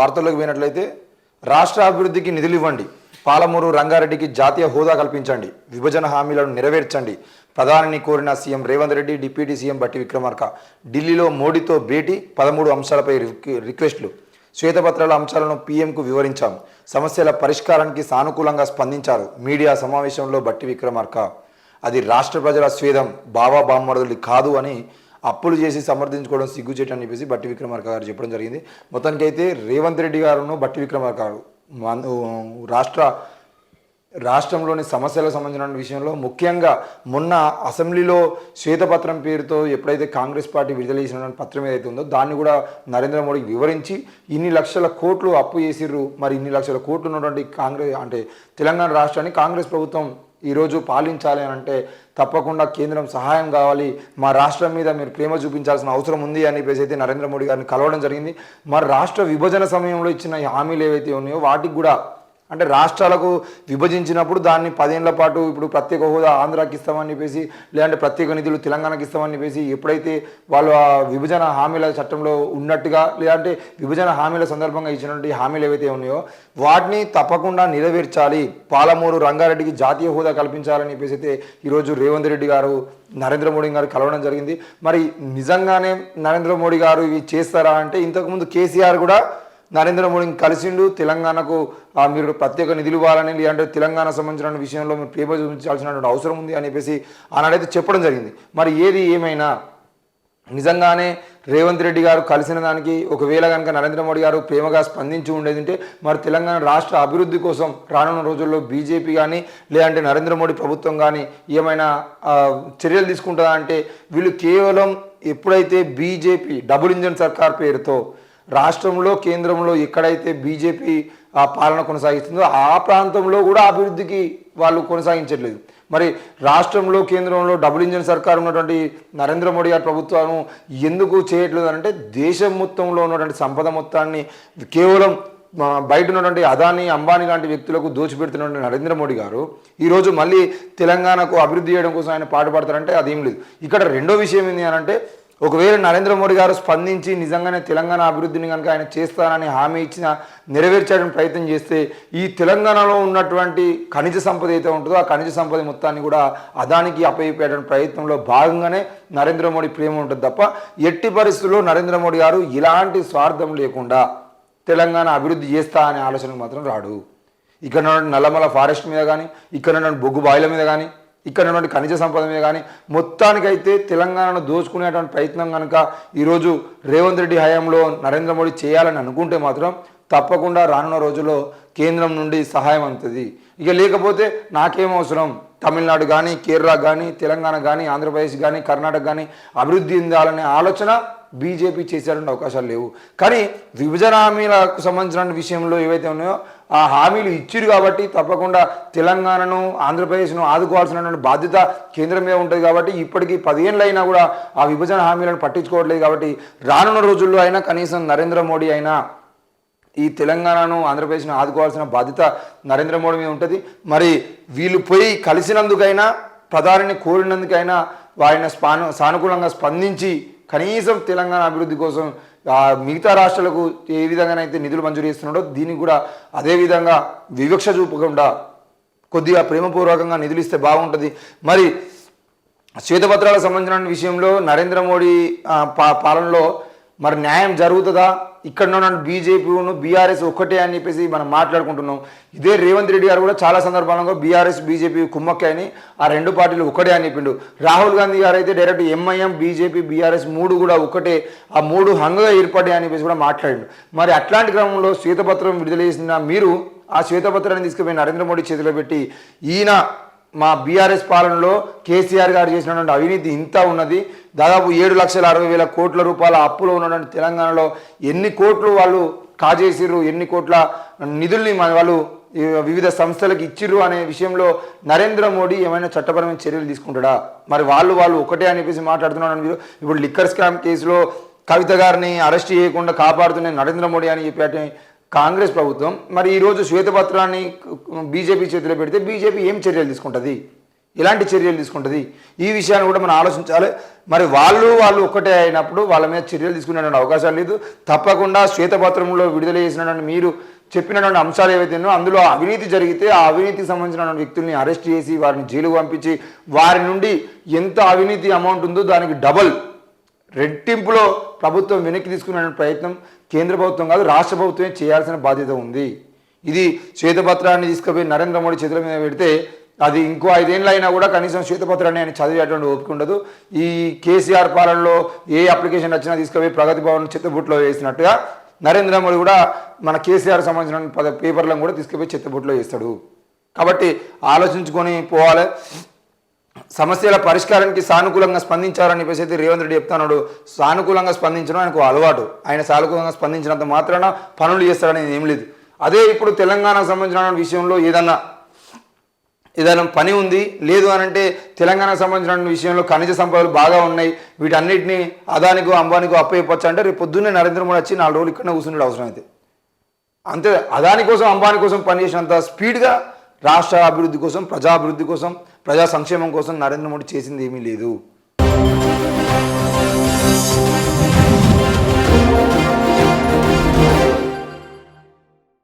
వార్తల్లోకి పోయినట్లయితే రాష్ట్ర అభివృద్ధికి నిధులు ఇవ్వండి పాలమూరు రంగారెడ్డికి జాతీయ హోదా కల్పించండి. విభజన హామీలను నెరవేర్చండి. ప్రధానిని కోరిన CM Revanth Reddy deputy CM Bhatti Vikramarka. ఢిల్లీలో మోడీతో భేటీ పదమూడు అంశాలపై రిక్- రిక్వెస్ట్లు. శ్వేతపత్రాల అంశాలను పీఎంకు వివరించాం. సమస్యల పరిష్కారానికి సానుకూలంగా స్పందించారు మీడియా సమావేశంలో బట్టి విక్రమార్క. అది రాష్ట్ర ప్రజల స్వేదం బావా బామ్మరుదులు కాదు అని అప్పులు చేసి సమర్థించుకోవడం సిగ్గుచేట అని చెప్పేసి బట్టి విక్రమార్క గారు చెప్పడం జరిగింది. మొత్తానికి అయితే రేవంత్ రెడ్డి గారును బట్టి విక్రమార్క గారు రాష్ట్ర రాష్ట్రంలోని సమస్యలకు సంబంధించిన విషయంలో ముఖ్యంగా మొన్న అసెంబ్లీలో శ్వేతపత్రం పేరుతో ఎప్పుడైతే కాంగ్రెస్ పార్టీ విడుదల చేసిన పత్రం ఏదైతే ఉందో దాన్ని కూడా నరేంద్ర మోడీకి వివరించి ఇన్ని లక్షల కోట్లు అప్పు చేసిర్రు. మరి ఇన్ని లక్షల కోట్లు ఉన్నటువంటి కాంగ్రెస్ అంటే తెలంగాణ రాష్ట్రాన్ని కాంగ్రెస్ ప్రభుత్వం ఈరోజు పాలించాలి అని అంటే తప్పకుండా కేంద్రం సహాయం కావాలి. మా రాష్ట్రం మీద మీరు ప్రేమ చూపించాల్సిన అవసరం ఉంది అని చెప్పేసి అయితే నరేంద్ర మోడీ గారిని కలవడం జరిగింది. మరి రాష్ట్ర విభజన సమయంలో ఇచ్చిన హామీలు ఏవైతే ఉన్నాయో వాటికి కూడా అంటే రాష్ట్రాలకు విభజించినప్పుడు దాన్ని పదేళ్ళ పాటు ఇప్పుడు ప్రత్యేక హోదా ఆంధ్రాకి ఇస్తామని చెప్పేసి లేదంటే ప్రత్యేక నిధులు తెలంగాణకి ఇస్తామని చెప్పేసి ఎప్పుడైతే వాళ్ళు ఆ విభజన హామీల చట్టంలో ఉన్నట్టుగా లేదంటే విభజన హామీల సందర్భంగా ఇచ్చినటువంటి హామీలు ఏవైతే ఉన్నాయో వాటిని తప్పకుండా నెరవేర్చాలి. పాలమూరు రంగారెడ్డికి జాతీయ హోదా కల్పించాలని చెప్పేసి అయితే ఈరోజు రేవంత్ రెడ్డి గారు నరేంద్ర మోడీ గారు కలవడం జరిగింది. మరి నిజంగానే నరేంద్ర మోడీ గారు ఇవి చేస్తారా అంటే ఇంతకుముందు కేసీఆర్ కూడా నరేంద్ర మోడీని కలిసిండు. తెలంగాణకు మీరు ప్రత్యేక నిధులు ఇవ్వాలని లేదంటే తెలంగాణ సంబంధించిన విషయంలో మీరు ప్రేమ చూపించాల్సినటువంటి అవసరం ఉంది అని చెప్పేసి ఆనాడైతే చెప్పడం జరిగింది. మరి ఏది ఏమైనా నిజంగానే రేవంత్ రెడ్డి గారు కలిసిన దానికి ఒకవేళ కనుక నరేంద్ర మోడీ గారు ప్రేమగా స్పందించి ఉండేది ఉంటే మరి తెలంగాణ రాష్ట్ర అభివృద్ధి కోసం రానున్న రోజుల్లో బీజేపీ కానీ లేదంటే నరేంద్ర మోడీ ప్రభుత్వం కానీ ఏమైనా చర్యలు తీసుకుంటుందా అంటే వీళ్ళు కేవలం ఎప్పుడైతే బీజేపీ డబుల్ ఇంజన్ సర్కార్ పేరుతో రాష్ట్రంలో కేంద్రంలో ఎక్కడైతే బీజేపీ ఆ పాలన కొనసాగిస్తుందో ఆ ప్రాంతంలో కూడా అభివృద్ధికి వాళ్ళు కొనసాగించట్లేదు. మరి రాష్ట్రంలో కేంద్రంలో డబుల్ ఇంజన్ సర్కార్ ఉన్నటువంటి నరేంద్ర మోడీ గారి ప్రభుత్వం ఎందుకు చేయట్లేదు అంటే దేశం మొత్తంలో ఉన్నటువంటి సంపద మొత్తాన్ని కేవలం బయట ఉన్నటువంటి అదాని అంబానీ లాంటి వ్యక్తులకు దోచిపెడుతున్నటువంటి నరేంద్ర మోడీ గారు ఈరోజు మళ్ళీ తెలంగాణకు అభివృద్ధి చేయడం కోసం ఆయన పాటుపడతారంటే అదేం లేదు. ఇక్కడ రెండో విషయం ఏంటి అని అంటే ఒకవేళ నరేంద్ర మోడీ గారు స్పందించి నిజంగానే తెలంగాణ అభివృద్ధిని కనుక ఆయన చేస్తానని హామీ ఇచ్చిన నెరవేర్చడానికి ప్రయత్నం చేస్తే ఈ తెలంగాణలో ఉన్నటువంటి ఖనిజ సంపద అయితే ఉంటుందో ఆ ఖనిజ సంపద మొత్తాన్ని కూడా అదానికి అప్పయిపోయేటువంటి ప్రయత్నంలో భాగంగానే నరేంద్ర మోడీ ప్రేమ ఉంటుంది తప్ప ఎట్టి పరిస్థితుల్లో నరేంద్ర మోడీ గారు ఇలాంటి స్వార్థం లేకుండా తెలంగాణ అభివృద్ధి చేస్తా అనే ఆలోచనకు మాత్రం రాడు. ఇక్కడ నల్లమల ఫారెస్ట్ మీద కానీ ఇక్కడ బొగ్గు బాయిల మీద కానీ ఇక్కడ ఉన్నటువంటి ఖనిజ సంపదమే కానీ మొత్తానికైతే తెలంగాణను దోచుకునేటువంటి ప్రయత్నం కనుక ఈరోజు రేవంత్ రెడ్డి హయాంలో నరేంద్ర మోడీ చేయాలని అనుకుంటే మాత్రం తప్పకుండా రానున్న రోజుల్లో కేంద్రం నుండి సహాయం అందుతుంది. ఇక లేకపోతే నాకేం అవసరం? తమిళనాడు కానీ కేరళ కానీ తెలంగాణ కానీ ఆంధ్రప్రదేశ్ కానీ కర్ణాటక కానీ అభివృద్ధి చెందాలనే ఆలోచన బీజేపీ చేసేటువంటి అవకాశాలు లేవు. కానీ విభజన హామీలకు సంబంధించిన విషయంలో ఏవైతే ఉన్నాయో ఆ హామీలు ఇచ్చిరు కాబట్టి తప్పకుండా తెలంగాణను ఆంధ్రప్రదేశ్ను ఆదుకోవాల్సినటువంటి బాధ్యత కేంద్రం మీద ఉంటుంది కాబట్టి ఇప్పటికీ పదిహేనులు అయినా కూడా ఆ విభజన హామీలను పట్టించుకోవట్లేదు కాబట్టి రానున్న రోజుల్లో అయినా కనీసం నరేంద్ర మోడీ అయినా ఈ తెలంగాణను ఆంధ్రప్రదేశ్ను ఆదుకోవాల్సిన బాధ్యత నరేంద్ర మోడీ మీద ఉంటుంది. మరి వీళ్ళు పోయి కలిసినందుకైనా ప్రధానిని కోరినందుకైనా వారిని స్పాను సానుకూలంగా స్పందించి కనీసం తెలంగాణ అభివృద్ధి కోసం మిగతా రాష్ట్రాలకు ఏ విధంగానైతే నిధులు మంజూరు చేస్తున్నాడో దీనికి కూడా అదే విధంగా వివక్ష చూపకుండా కొద్దిగా ప్రేమపూర్వకంగా నిధులు ఇస్తే బాగుంటుంది. మరి శ్వేతపత్రాలకు సంబంధించిన విషయంలో నరేంద్ర మోడీ పా పాలనలో మరి న్యాయం జరుగుతుందా? ఇక్కడ ఉన్న బీజేపీను బీఆర్ఎస్ ఒక్కటే అని చెప్పేసి మనం మాట్లాడుకుంటున్నాం. ఇదే రేవంత్ రెడ్డి గారు కూడా చాలా సందర్భాలలో బీఆర్ఎస్ బీజేపీ కుమ్మక్కే అని ఆ రెండు పార్టీలు ఒక్కటే అని చెప్పిండు. రాహుల్ గాంధీ గారు అయితే డైరెక్ట్ ఎంఐఎం బీజేపీ బీఆర్ఎస్ మూడు కూడా ఒక్కటే ఆ మూడు హంగగా ఏర్పడ్డాయి అని చెప్పేసి కూడా మాట్లాడిండు. మరి అట్లాంటి క్రమంలో శ్వేతపత్రం విడుదల చేసిన మీరు ఆ శ్వేతపత్రాన్ని తీసుకుపోయి నరేంద్ర మోడీ చేతిలో పెట్టి ఈయన మా బీఆర్ఎస్ పాలనలో కేసీఆర్ గారు చేసినటువంటి అవినీతి ఇంత ఉన్నది. దాదాపు ఏడు లక్షల అరవై వేల కోట్ల రూపాయల అప్పులో ఉన్నటువంటి తెలంగాణలో ఎన్ని కోట్లు వాళ్ళు కాజేసిర్రు ఎన్ని కోట్ల నిధుల్ని వాళ్ళు వివిధ సంస్థలకు ఇచ్చిర్రు అనే విషయంలో నరేంద్ర మోడీ ఏమైనా చట్టపరమైన చర్యలు తీసుకుంటాడా? మరి వాళ్ళు వాళ్ళు ఒకటే అనిపేసి మాట్లాడుతున్నాడని మాట్లాడుతున్నాడు మీరు ఇప్పుడు లిక్కర్ స్కామ్ కేసులో కవిత గారిని అరెస్ట్ చేయకుండా కాపాడుతున్న నరేంద్ర మోడీ అని చెప్పి కాంగ్రెస్ ప్రభుత్వం మరి ఈరోజు శ్వేతపత్రాన్ని బీజేపీ చేతిలో పెడితే బీజేపీ ఏం చర్యలు తీసుకుంటుంది? ఎలాంటి చర్యలు తీసుకుంటుంది? ఈ విషయాన్ని కూడా మనం ఆలోచించాలి. మరి వాళ్ళు వాళ్ళు ఒక్కటే అయినప్పుడు వాళ్ళ మీద చర్యలు తీసుకునేటువంటి అవకాశం లేదు. తప్పకుండా శ్వేతపత్రంలో విడుదల చేసినటువంటి మీరు చెప్పినటువంటి అంశాలు ఏవైతే అందులో అవినీతి జరిగితే ఆ అవినీతికి సంబంధించినటువంటి వ్యక్తుల్ని అరెస్ట్ చేసి వారిని జైలుకు పంపించి వారి నుండి ఎంత అవినీతి అమౌంట్ ఉందో దానికి డబల్ రెట్టింపులో ప్రభుత్వం వెనక్కి తీసుకునే ప్రయత్నం కేంద్ర ప్రభుత్వం కాదు రాష్ట్ర ప్రభుత్వమే చేయాల్సిన బాధ్యత ఉంది. ఇది శ్వేతపత్రాన్ని తీసుకుపోయి నరేంద్ర మోడీ చేతుల మీద పెడితే అది ఇంకో ఐదేళ్ళు అయినా కూడా కనీసం శ్వేతపత్రాన్ని ఆయన చదివేటువంటి ఓపిక ఉండదు. ఈ కేసీఆర్ పాలనలో ఏ అప్లికేషన్ వచ్చినా తీసుకుపోయి ప్రగతి భవన్ చిత్తబుట్లో వేసినట్టుగా నరేంద్ర మోడీ కూడా మన కేసీఆర్ సంబంధించిన పద పేపర్లను కూడా తీసుకుపోయి చిత్తబుట్లో వేస్తాడు. కాబట్టి ఆలోచించుకొని పోవాలి. సమస్యల పరిష్కారానికి సానుకూలంగా స్పందించారని చెప్పేసి అయితే రేవంత్ రెడ్డి చెప్తున్నాడు. సానుకూలంగా స్పందించడం ఆయనకు అలవాటు. ఆయన సానుకూలంగా స్పందించినంత మాత్రాన పనులు చేస్తాడని ఏం లేదు. అదే ఇప్పుడు తెలంగాణకు సంబంధించిన విషయంలో ఏదన్నా ఏదైనా పని ఉంది లేదు అని అంటే తెలంగాణకు సంబంధించిన విషయంలో ఖనిజ సంపదలు బాగా ఉన్నాయి. వీటన్నిటిని అదానికో అంబానికో అప్పయ్యప్పచ్చు అంటే రేపు పొద్దున్నే నరేంద్ర మోడీ వచ్చి నాలుగు రోజులు ఇక్కడనే కూర్చుండే అవసరం అయితే అంతే అదాని కోసం అంబానీ కోసం పనిచేసినంత స్పీడ్గా రాష్ట్ర అభివృద్ధి కోసం ప్రజా అభివృద్ధి కోసం ప్రజా సంక్షేమం కోసం నరేంద్ర మోడీ చేసింది ఏమీ లేదు.